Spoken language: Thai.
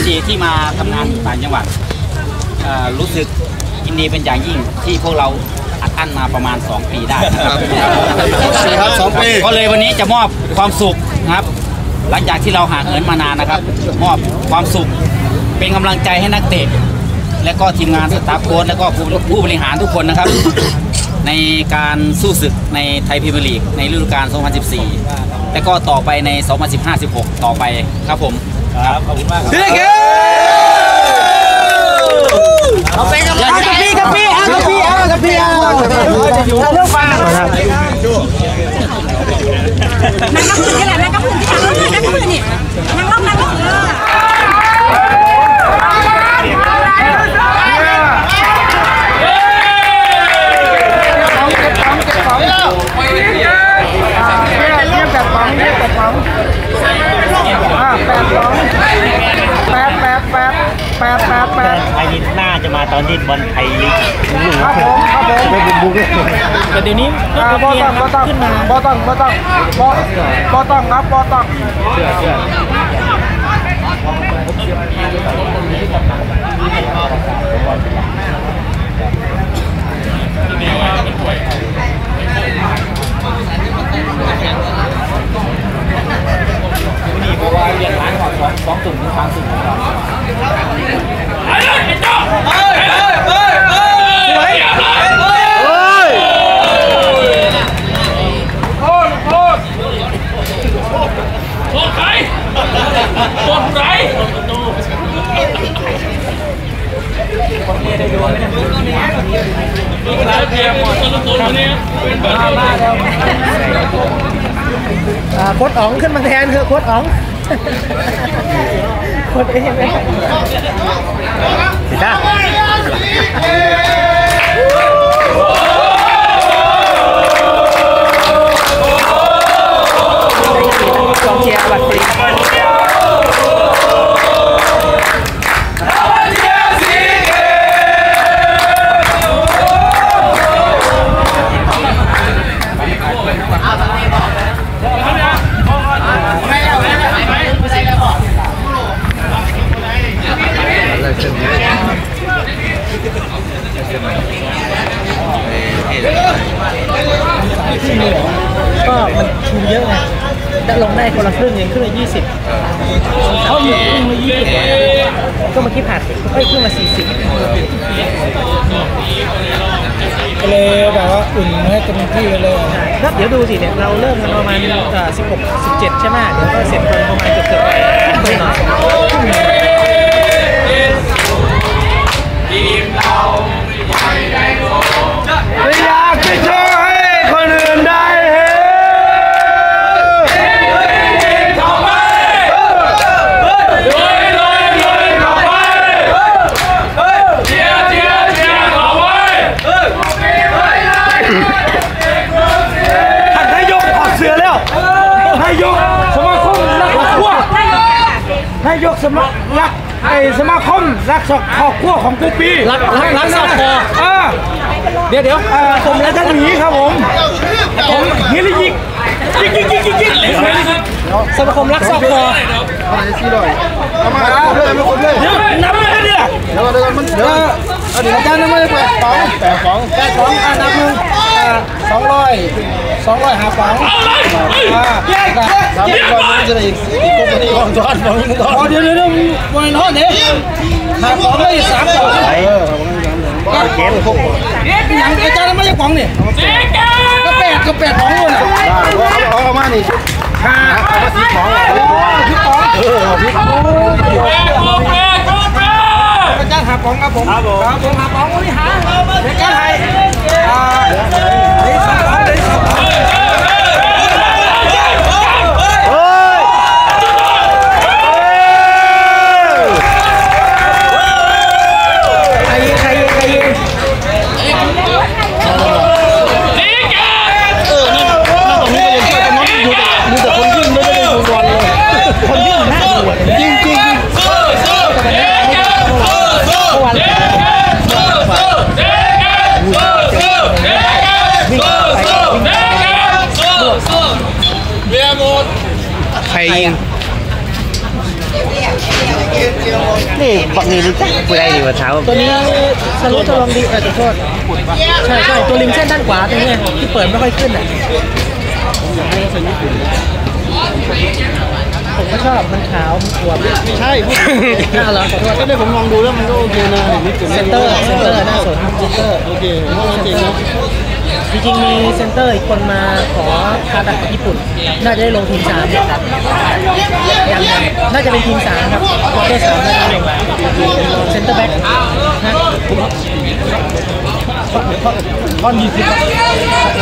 FC ที่มาทำงานต่างจังหวัดเอ่อรู้สึกยินดีเป็นอย่างยิ่งที่พวกเราอัดอั้นมาประมาณ 2 ปีได้นะครับครับสองปีก็เลยวันนี้จะมอบความสุขนะครับ หลังจากที่เราห่างเหินมานานนะครับ มอบความสุขเป็นกำลังใจให้นักเตะและก็ทีมงานสตาฟโค้ชและก็ผู้ผู้บริหารทุกคนนะครับ ในการสู้ศึกในไทยพรีเมียร์ลีกในฤดูกาล 2014 และก็ต่อไปใน 2015-16 ต่อไปครับผม ครับขอบคุณมากครับพี่เก๋เอาไปกับกระพี่กระพี่กระพี่กระพี่เรื่องฟัง นั่งนับถือกันแหละนั่งนับถือนั่งนับถือนี่นั่งร้องนั่งนับถือ เรียกแบบฟังเรียกแบบฟังอ่าแปดสองแปดแปดแปดแปดแปดแปด ไอ้นี่น่าจะมา ตอนที่บอลไทยลีกครับผมครับผมแต่เดี๋ยวนี้อ่าบอต้องบอต้องบอต้องบอต้องบอบอต้องครับบอต้องนี่เพราะว่าเรียนร้านก่อนสองสองตุ่มถึงสามตุ่มครับบ ดอ๋องขึ้นมาแทนเถอะโค้ดอ๋องโค้ดเองไหมสิจ้า ก็มันทุนเยอะไงจะลงได้คนละครึ่งเองครึ่งละยี่สิบเขาอยู่ครึ่งละยี่สิบก็เมื่อกี้ผ่านเอ้ยครึ่งละสี่สิบเลยแบบว่าอุ่นให้เต็มที่เลยก็เดี๋ยวดูสิเนี่ยเราเริ่มกันประมาณสิบหกสิบเจ็ดใช่ไหมเดี๋ยวก็เสร็จประมาณเกือบเกือบครึ่งหน่อยอย สมารักไอ้สมาคมรักสอบครอบครัวของกูปีรักรักรักสอบคออ่าเดี๋ยวเดี๋ยวเอ่อผมและท่านหมีครับผมผมฮิริยิกยิกยิกยิกยิกยิกสมาคมรักสอบคอเอามาเรื่อยมาคนเรื่อยเดี๋ยวนับเลยเนี่ยเดี๋ยวเดี๋ยวมันเดี๋ยวเดี๋ยวอาจารย์นับไม่ได้แปดสองแปดสองแปดสองอ่านับหนึ่งอ่า สองร้อยสองร้อยห้าสองอ่าสามร้อยมันจะได้อีกอีกคนนี้ของจอนของนี้ก่อนเดี๋ยวเดี๋ยวเดี๋ยววันน้อยเนี่ยห้าสองเลยสามสองเออเกมพวกยังอาจารย์ไม่ได้กล่องนี่เจ๊แกก็แปดก็แปดของเลยนะเอาเอามานี่ห้าเอามาสีของโอ้พี่ของเออพี่ของแกโกงแกโกงแกอาจารย์หาของครับผมครับผมครับผมหาของบริหารเด็กการไทยอ่าเด็กสองเด็กสอง ใครยิงใครยิงใครยิง เจ๊แก มีแต่คนยิ่งไม่ได้ดูบอลเลยคนยิ่งน่าดูจริงจริง สู้สู้เจ๊แกสู้สู้เจ๊แกสู้สู้เจ๊แกสู้สู้เจ๊แกสู้สู้เจ๊แกสู้สู้เบียร์หมด ใครยิง นี่บักนี่รู้จักผู้ใดดีกว่าเช้าตัวนี้สรุปจะลองดีเออขอโทษใช่ใช่ตัวริมเส้นด้านขวาตรงนี้ไงที่เปิดไม่ค่อยขึ้นอะผมก็ชอบมันขาวมันอวบใช่พูดน่ารักขอโทษก็ได้ผมลองดูแล้วมันก็โอเคนะเห็นนิดจุดเซนเตอร์เซนเตอร์น่าสนเซนเตอร์โอเคผมว่าเก่งนะ จริงๆมีเซนเตอร์อีกคนมาขอคาดักกับญี่ปุ่น น่าจะได้ลงทีมสามยังยังน่าจะเป็นทีมสามครับโอเคสามน่าจะได้ลงเซนเตอร์แบ็กนะท่อนยี่สิบน้องหนาวครับ